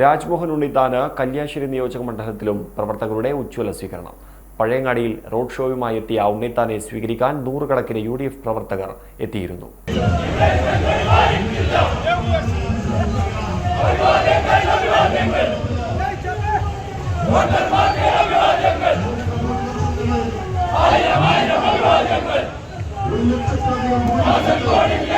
രാജ്മോഹൻ ഉണ്ണിത്താന് കല്യാശ്ശേരി നിയോജക മണ്ഡലത്തിലും പ്രവർത്തകരുടെ ഉജ്ജ്വല സ്വീകരണം പഴയങ്ങാടിയിൽ റോഡ് ഷോയുമായി എത്തിയ ഉണ്ണിത്താനെ സ്വീകരിക്കാൻ നൂറുകണക്കിന് യു പ്രവർത്തകർ എത്തിയിരുന്നു. ജനാധിപത്യ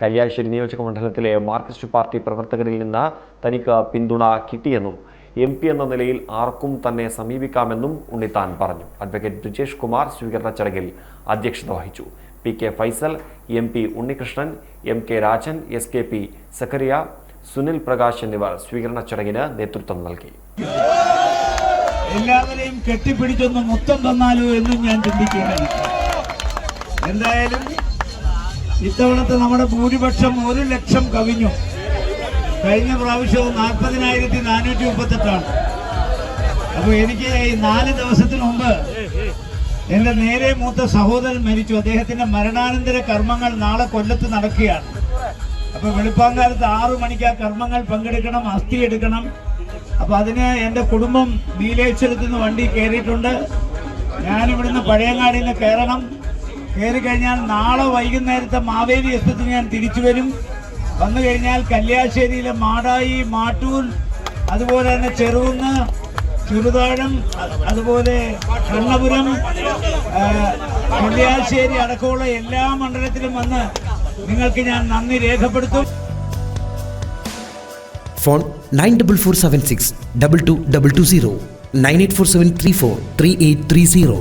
കല്യാശ്ശേരി നിയോജക മണ്ഡലത്തിലെ മാർക്സിസ്റ്റ് പാർട്ടി പ്രവർത്തകരിൽ നിന്ന് തനിക്ക് പിന്തുണ കിട്ടിയെന്നും എം പി എന്ന നിലയിൽ ആർക്കും തന്നെ സമീപിക്കാമെന്നും ഉണ്ണിത്താൻ പറഞ്ഞു. അഡ്വക്കേറ്റ് ബ്രിജേഷ് കുമാർ സ്വീകരണ ചടങ്ങിൽ അധ്യക്ഷത വഹിച്ചു. P K Faisal M P Unnikrishnan M K Rajan S K P Zakaria Sunil Prakash എന്നിവർ സ്വീകരണ ചടങ്ങിന് നേതൃത്വം നൽകി. എല്ലാവരെയും കെട്ടിപ്പിടിച്ചൊന്ന് മുത്തം തന്നാലോ എന്നും ഞാൻ ചിന്തിക്കുകയാണ്. എന്തായാലും ഇത്തവണത്തെ നമ്മുടെ ഭൂരിപക്ഷം ഒരു ലക്ഷം കവിഞ്ഞു. കഴിഞ്ഞ പ്രാവശ്യവും നാൽപ്പതിനായിരത്തി നാനൂറ്റി മുപ്പത്തെട്ടാണ്. അപ്പൊ എനിക്ക് ഈ നാല് ദിവസത്തിന് മുമ്പ് എന്റെ നേരെ മൂത്ത സഹോദരൻ മരിച്ചു. അദ്ദേഹത്തിന്റെ മരണാനന്തര കർമ്മങ്ങൾ നാളെ കൊല്ലത്ത് നടക്കുകയാണ്. അപ്പൊ വെളുപ്പാങ്കാലത്ത് ആറു മണിക്ക് ആ കർമ്മങ്ങൾ പങ്കെടുക്കണം അസ്ഥി എടുക്കണം. അപ്പൊ അതിന് എന്റെ കുടുംബം നീലേശ്വരത്ത് നിന്ന് വണ്ടി കയറിയിട്ടുണ്ട്. ഞാനിവിടുന്ന് പഴയങ്ങാടിയിൽ നിന്ന് കയറണം. കയറി കഴിഞ്ഞാൽ നാളെ വൈകുന്നേരത്തെ മാവേലി എസ്പത്തിന് ഞാൻ തിരിച്ചു വരും. വന്നു കഴിഞ്ഞാൽ കല്യാശ്ശേരിയിലെ മാടായി മാട്ടൂൽ അതുപോലെ തന്നെ ചെറുകുന്ന് ചെറുതാഴം അതുപോലെ കണ്ണപുരം കല്യാശ്ശേരി അടക്കമുള്ള എല്ലാ മണ്ഡലത്തിലും വന്ന് നിങ്ങൾക്ക് ഞാൻ നന്ദി രേഖപ്പെടുത്തും. Phone nine double four seven six double two double two zero nine eight four seven three four three eight three zero.